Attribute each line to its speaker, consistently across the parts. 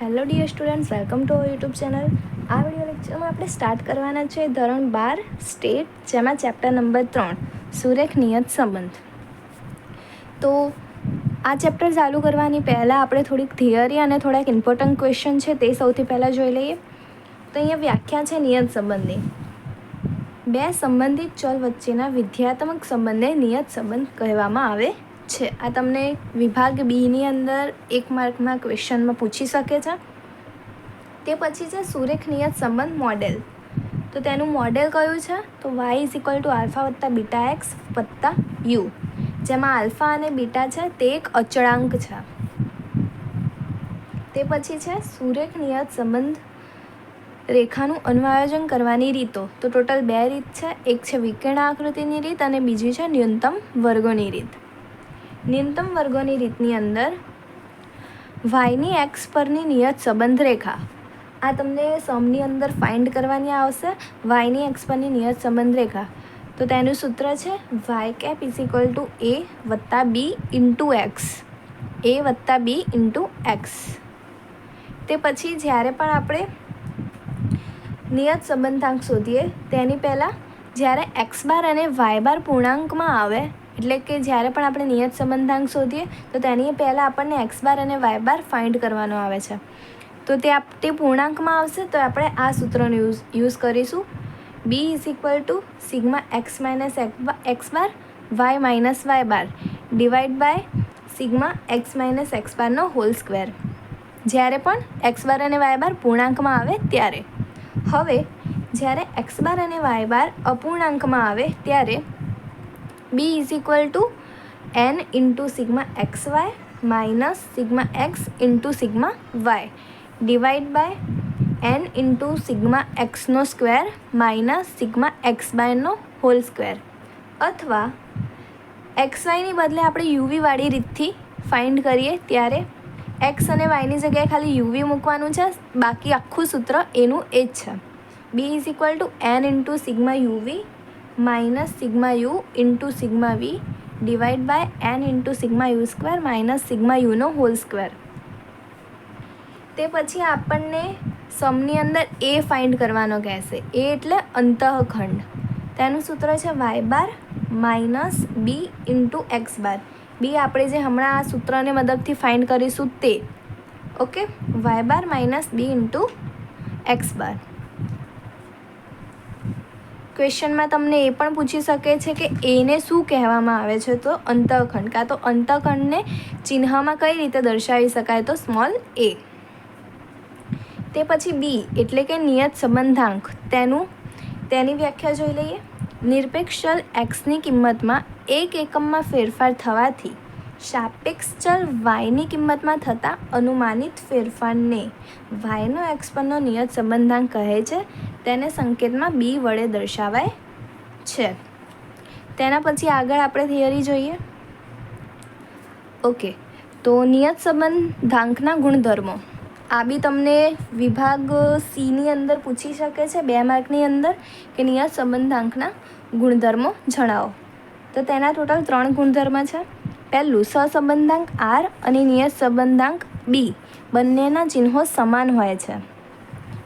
Speaker 1: Hello dear students welcome to our YouTube channel આ video લેક્ચરમાં આપણે સ્ટાર્ટ કરવાના છે ધોરણ બાર સ્ટેટ જેમાં ચેપ્ટર નંબર ત્રણ, સુરેખ નિયત સંબંધ. તો આ ચેપ્ટર ચાલુ કરવાની પહેલાં આપણે થોડીક થિયરી અને થોડાક ઇમ્પોર્ટન્ટ ક્વેશ્ચન છે તે સૌથી પહેલાં જોઈ લઈએ. તો અહીંયા વ્યાખ્યા છે નિયત સંબંધની. બે સંબંધિત ચલ વચ્ચેના વિધ્યાત્મક સંબંધને નિયત સંબંધ કહેવામાં આવે છે. આ તમને વિભાગ બીની અંદર એક માર્કમાં ક્વેશ્ચનમાં પૂછી શકે છે. તે પછી છે સુરેખ નિયત સંબંધ મોડેલ. તો તેનું મોડેલ કયું છે? તો Y is equal to alpha વત્તા બીટા એક્સ વત્તા યુ. જેમાં આલ્ફા અને બીટા છે તે એક અચળાંક છે. તે પછી છે સુરેખ નિયત સંબંધ રેખાનું અન્વાયોજન કરવાની રીતો. તો ટોટલ બે રીત છે. એક છે વિકર્ણ આકૃતિની રીત અને બીજી છે ન્યૂનતમ વર્ગોની રીત. ન્યૂનતમ વર્ગોની રીતની અંદર વાયની એક્સ પરની નિયત સંબંધ રેખા. આ તમને સમની અંદર ફાઇન્ડ કરવાની આવશે, વાયની એક્સ પરની નિયત સંબંધ રેખા. તો તેનું સૂત્ર છે Y cap is equal to A વત્તા બી ઇન્ટુ એક્સ એ વત્તા બી ઇન્ટુ એક્સ તે પછી જ્યારે પણ આપણે નિયત સંબંધાંક શોધીએ, તેની પહેલાં જ્યારે એક્સ બાર અને વાય બાર પૂર્ણાંકમાં આવે એટલે કે જ્યારે પણ આપણે નિયત સંબંધાંક શોધીએ, તો તેની પહેલાં આપણને એક્સ બાર અને વાય બાર ફાઇન્ડ કરવાનો આવે છે. તો તે આપ, તે પૂર્ણાંકમાં આવશે, તો આપણે આ સૂત્રનો યુઝ યુઝ કરીશું. B is equal to sigma X minus X bar Y minus Y bar divide by sigma X minus X બારનો હોલ સ્ક્વેર જ્યારે પણ એક્સ બાર અને વાય બાર પૂર્ણાંકમાં આવે ત્યારે. હવે, જ્યારે એક્સ બાર અને વાય બાર અપૂર્ણાંકમાં આવે ત્યારે B is equal to N into sigma X Y minus sigma X into sigma Y divide by N into sigma એક્સનો square minus sigma X બાયનો હોલ સ્ક્વેર અથવા એક્સ વાયની બદલે આપણે યુવીવાળી રીતથી ફાઇન્ડ કરીએ ત્યારે એક્સ અને વાયની જગ્યાએ ખાલી યુવી મૂકવાનું છે. બાકી આખું સૂત્ર એનું એ જ છે. B is equal to N into sigma UV minus sigma U into sigma V divide by N into sigma U square minus sigma Uno whole square તે પછી આપણને સમની અંદર એ ફાઇન્ડ કરવાનો કહેશે. એ એટલે અંતઃખંડ. તેનું સૂત્ર છે Y bar minus B into X bar B આપણે જે હમણાં આ સૂત્રને મદદથી ફાઇન્ડ કરીશું તે. Okay Y bar minus B into X bar ક્વેશ્ચનમાં તમને એ પણ પૂછી શકે છે કે એને શું કહેવામાં આવે છે તો અંતઃખંડ. કાં તો અંતઃખંડને ચિહ્નમાં કઈ રીતે દર્શાવી શકાય તો સ્મોલ એ તે પછી બી એટલે કે નિયત સંબંધાંક. તેનું, તેની વ્યાખ્યા જોઈ લઈએ. નિરપેક્ષ ચલ એક્સની કિંમતમાં એક એકમમાં ફેરફાર થવાથી સાપેક્ષ ચલ વાયની કિંમતમાં થતા અનુમાનિત ફેરફારને વાયનો એક્સ પરનો નિયત સંબંધાંક કહે છે. તેને સંકેતમાં બી વડે દર્શાવાય છે. તેના પછી આગળ આપણે થિયરી જોઈએ. ઓકે, તો નિયત સંબંધાંકના ગુણધર્મો. આ બી તમને વિભાગ સીની અંદર પૂછી શકે છે, બે માર્કની અંદર, કે નિયત સંબંધાંકના ગુણધર્મો જણાવો. તો તેના ટોટલ ત્રણ ગુણધર્મ છે. પહેલું સહસંબંધાંક આર અને નિયત સંબંધાંક બી બંનેના ચિહ્નો સમાન હોય છે.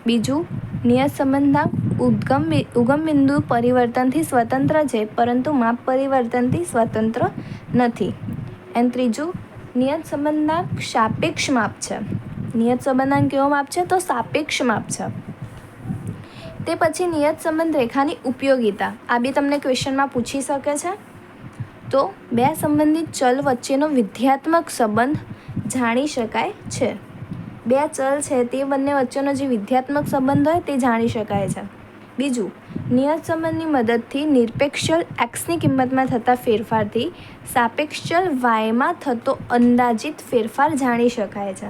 Speaker 1: બીજું નિયત સંબંધાંક ઉદ્ગમ ઉગમ બિંદુ પરિવર્તનથી સ્વતંત્ર છે, પરંતુ માપ પરિવર્તનથી સ્વતંત્ર નથી. એન્ડ ત્રીજું નિયત સંબંધના સાપેક્ષ માપ છે. નિયત સંબંધના કેવો માપ છે? તો સાપેક્ષ માપ છે. તે પછી નિયત સંબંધ રેખાની ઉપયોગિતા. આ બી તમને ક્વેશ્ચનમાં પૂછી શકે છે. તો બે સંબંધિત ચલ વચ્ચેનો વિધ્યાત્મક સંબંધ જાણી શકાય છે. બે ચલ છે, તે બંને વચ્ચેનો જે વિધ્યાત્મક સંબંધ હોય તે જાણી શકાય છે. બીજું, નિયત સંબંધની મદદથી નિરપેક્ષ ચલ એક્સની કિંમતમાં થતા ફેરફારથી સાપેક્ષ ચલ વાયમાં થતો અંદાજિત ફેરફાર જાણી શકાય છે.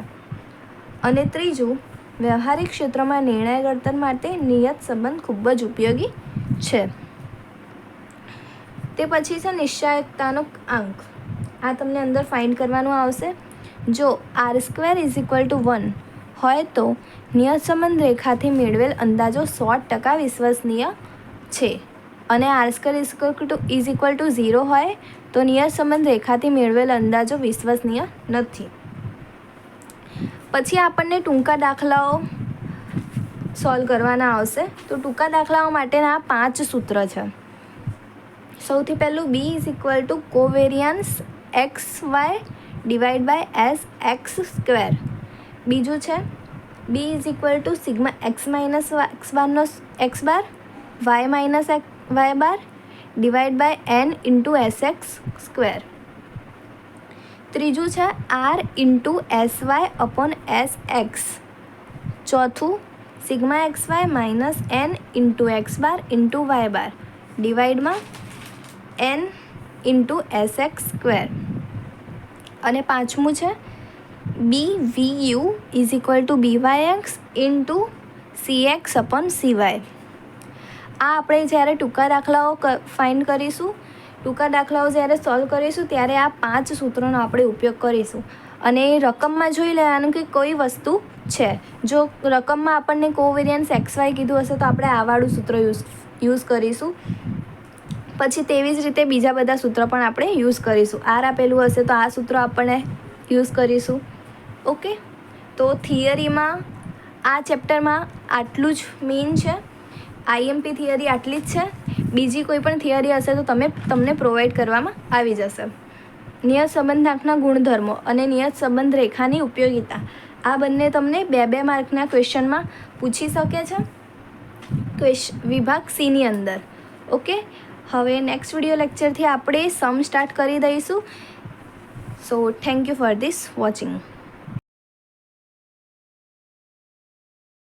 Speaker 1: અને ત્રીજું, વ્યવહારિક ક્ષેત્રમાં નિર્ણય ઘડતર માટે નિયત સંબંધ ખૂબ જ ઉપયોગી છે. તે પછી છે નિશ્ચાયકતાનો આંક આ તમને અંદર ફાઇન્ડ કરવાનું આવશે. જો R square is equal to one હોય તો નિયત સંબંધ રેખાથી મેળવેલ અંદાજો સો ટકા વિશ્વસનીય છે. અને R square is to is equal to zero હોય તો નિયત સંબંધ રેખાથી મેળવેલ અંદાજો વિશ્વસનીય નથી. પછી આપણને ટૂંકા દાખલાઓ સોલ્વ કરવાના આવશે. તો ટૂંકા દાખલાઓ માટેના પાંચ સૂત્ર છે. સૌથી પહેલું B is equal to covariance X Y divide by S X square. બીજું છે, B is equal to sigma X minus X બારનો X bar, Y minus X Y bar, divide by N into S X square. ત્રીજું છે, R into S Y upon S X. ચોથું, sigma X Y minus N into X bar into Y bar. ડિવાઈડમાં N into S X square. અને પાંચમું છે B V U is equal to B Y X to C X upon C Y આ આપણે જ્યારે ટૂંકા દાખલાઓ find કરીશું, ટૂંકા દાખલાઓ જ્યારે સોલ્વ કરીશું, ત્યારે આ પાંચ સૂત્રોનો આપણે ઉપયોગ કરીશું. અને એ રકમમાં જોઈ લેવાનું કે કોઈ વસ્તુ છે. જો રકમમાં આપણને કોવેરિયન્સ એક્સ વાય કીધું હશે, તો આપણે આવાળું સૂત્ર યુઝ યુઝ કરીશું. પછી તેવી જ રીતે બીજા બધા સૂત્ર પણ આપણે યુઝ કરીશું. આર આપેલું હશે તો આ સૂત્ર આપણે યુઝ કરીશું. ઓકે? તો થિયરીમાં આ ચેપ્ટરમાં આટલું જ મેઇન છે. આઈએમપી થિયરી આટલી જ છે. બીજી કોઈ પણ થિયરી હશે તો તમે, તમને પ્રોવાઈડ કરવામાં આવી જશે. નિયત સંબંધાંકના ગુણધર્મો અને નિયત સંબંધ રેખાની ઉપયોગિતા. આ બંને તમને બે બે માર્કના ક્વેશ્ચનમાં પૂછી શકે છે. ક્વેશ, વિભાગ સીની અંદર. ઓકે? હવે નેક્સ્ટ વીડિયો લેક્ચરથી આપણે સમ સ્ટાર્ટ કરી દઈશું. So thank you for this watching